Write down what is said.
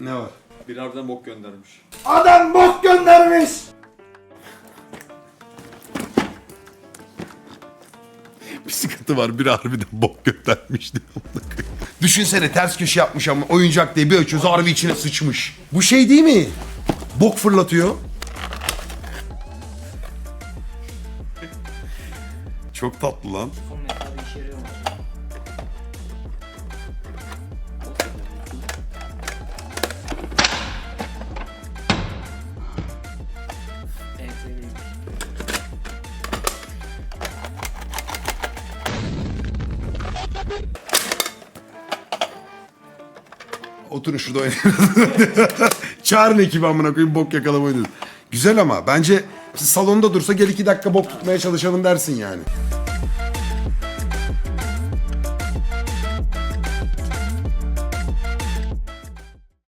Ne var? Bir harbiden bok göndermiş. Adam bok göndermiş. Bir sıkıntı var. Bir harbiden bok göndermiş diyor. Düşünsene ters köşe yapmış ama oyuncak diye bir açıyoruz harbi içine sıçmış. Bu şey değil mi? Bok fırlatıyor. Çok tatlı lan. Son metal bir işe yarıyor mu? Oturun şurada oynayın. Çağırın ekibi amına koyayım bok yakalama oynuyoruz. Güzel ama bence salonda dursa gel iki dakika bok tutmaya çalışalım dersin yani.